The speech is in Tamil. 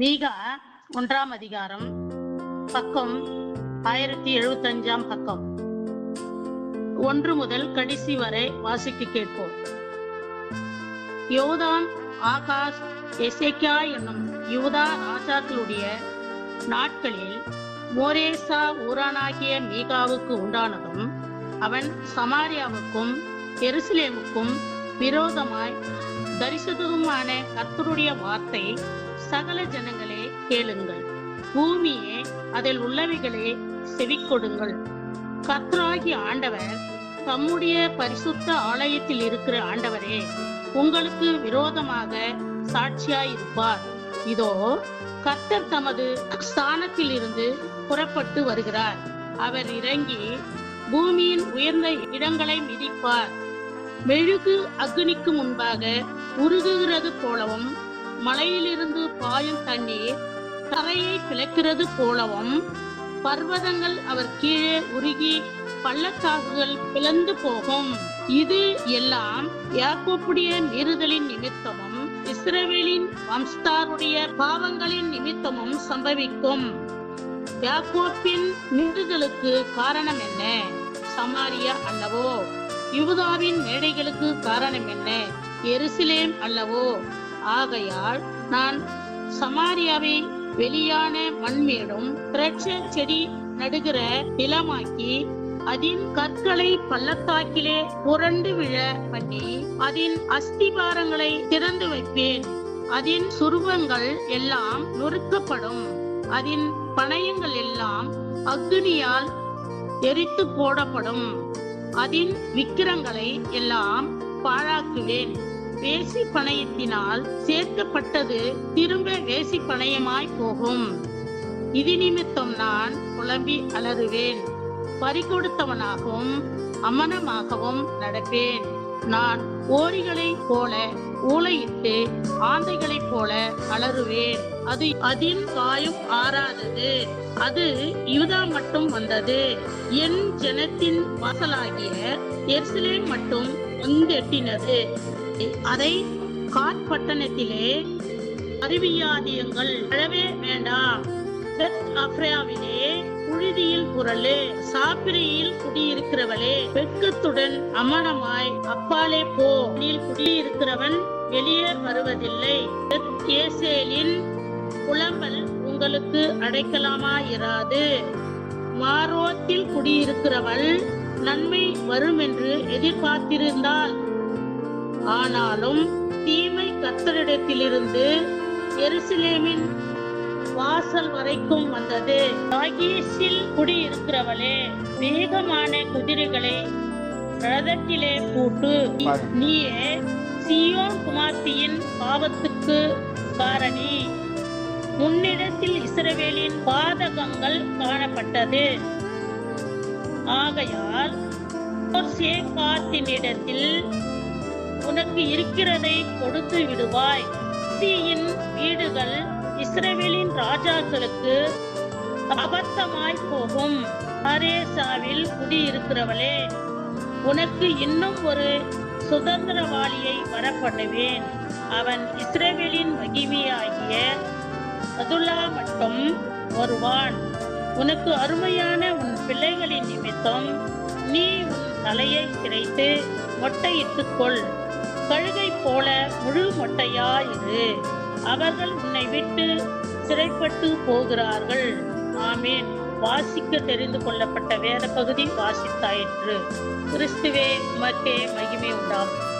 மீகா ஒன்றாம் அதிகாரம் பக்கம் ஆயிரத்தி எழுபத்தஞ்சாம் பக்கம். ஒன்று முதல் கடைசி வரை வாசிக்க கேட்போம். யோதான் ஆகாஷ் எசேக்கியா என்னும் யூதா ராஜாக்களுடைய நாட்களில் மோரேசா ஊரானாகிய மீகாவுக்கு உண்டானதும் அவன் சமாரியாவுக்கும் எருசலேமுக்கும் விரோதமாய் தரிசனதுமான கர்த்தருடைய வார்த்தை சகல ஜனங்களே கேளுங்கள். பூமியே அதில் உள்ளவைகளே செவிக்கொடுங்கள் கத்ராகி ஆண்டவர் தம்முடைய பரிசுத்த ஆலயத்தில் இருக்கிற ஆண்டவரே உங்களுக்கு விரோதமாக சாட்சியாயிருப்பார். இதோ கர்த்தர் தமது ஸ்தானத்தில் இருந்து புறப்பட்டு வருகிறார். அவர் இறங்கி பூமியின் உயர்ந்த இடங்களை மிதிப்பார். மெழுகு அக்னிக்கு முன்பாக உருகுகிறது போலவும் மலையிலிருந்து பாயும் தண்ணீர் தரையை பிளக்கிறது போலவும் பர்வதங்கள் அவர் கீழே உருகி பள்ளத்தாக்குகள் பிளந்து போகும். இது எல்லாம் யாக்கோப்புடைய மீறுதலின் நிமித்தமும் இஸ்ரவேலின் வம்சத்தாருடைய பாவங்களின் நிமித்தமும் சம்பவிக்கும். யாக்கோப்பின் மீறுதலுக்கு காரணம் என்ன? சமாரியா அல்லவோ? யூதாவின் மேடைகளுக்கு காரணம் என்ன? எருசலேம் அல்லவோ? ஆகையால் நான் சமாரியாவை வெளியான மண்மேடும் திரட்சை செடி நடுகிற நிலமாக்கி அதின் கற்களை பள்ளத்தாக்கிலே புரண்டு விழ பண்ணி அதன் அஸ்திபாரங்களை திறந்து வைப்பேன். அதன் சுருவங்கள் எல்லாம் நொறுக்கப்படும். அதன் பணயங்கள் எல்லாம் அக்னியால் எரித்து போடப்படும். அதன் விக்கிரங்களை எல்லாம் பாழாக்குவேன். வேசி பணையத்தினால் சேர்க்கப்பட்டது திரும்ப வேசி பணையமாய் போகும். இது நிமித்தம் நான் புலம்பி அலறுவேன். பறிகொடுத்தவனாகவும் அமனமாகவும் நடப்பேன். நான் ஓரிகளைப் போல ஊளையிட்டு ஆந்தைகளைப் போல அலறுவேன். அது அதின் காயும் ஆறாதது. அது யூதா மட்டும் வந்தது. என் ஜனத்தின் வாசலாகிய எர்சிலேம் மட்டும் வந்தெட்டினது அதை காட்பட்டணத்திலே அறிவியாதியங்கள் அழவே வேண்டாம். பெத் அப்ராவிலே புழுதியில் குரலு சாப்பிரியில் குடியிருக்கிறவளே வெட்கத்துடன் அமனமாய் அப்பாலே போ நீ குடியிருக்கிறவன் வெளியே வருவதில்லை. ஏசேலின் புலம்பல் உங்களுக்கு அடைக்கலாமாயிராது மாரோத்தில் குடியிருக்கிறவள் நன்மை வரும் என்று எதிர்பார்த்திருந்தால் ஆனாலும் தீமை கத்தரிடத்திலிருந்து எருசலேமின் வாசல் வரைக்கும் வந்தது. ஆகீஸில் குடியிருக்கிறவளே வேகமான குதிரைகளை ரதத்திலே பூட்டு நீயே சியோன் குமார்த்தியின் பாவத்துக்கு காரணி. முன்னிடத்தில் இஸ்ரவேலின் பாதகங்கள் காணப்பட்டது. ஆகையால் சேக்காத்தினிடத்தில் உனக்கு இருக்கிறதை கொடுத்து விடுவாய். சீயின் வீடுகள் இஸ்ரேவேலின் ராஜாக்களுக்கு அபத்தமாய் போகும். அரேசாவில் குடியிருக்கிறவளே உனக்கு இன்னும் ஒரு சுதந்திரவாளியை வரப்பண்ணுவேன். அவன் இஸ்ரேவேலின் மகிமையாகிய அதுல்லா மட்டும் வருவான். உனக்கு அருமையான உன் பிள்ளைகளின் நிமித்தம் நீ உன் தலையை கிடைத்து மொட்டையிட்டுக் கொள் கழுகை போல முழு மொட்டையாயிரு. அவர்கள் உன்னை விட்டு சிறைப்பட்டு போகிறார்கள். ஆமேன். வாசிக்க தெரிந்து கொள்ளப்பட்ட வேத பகுதி வாசித்தாயிற்று. கிறிஸ்துவே உமக்கே மகிமை உண்டாகும்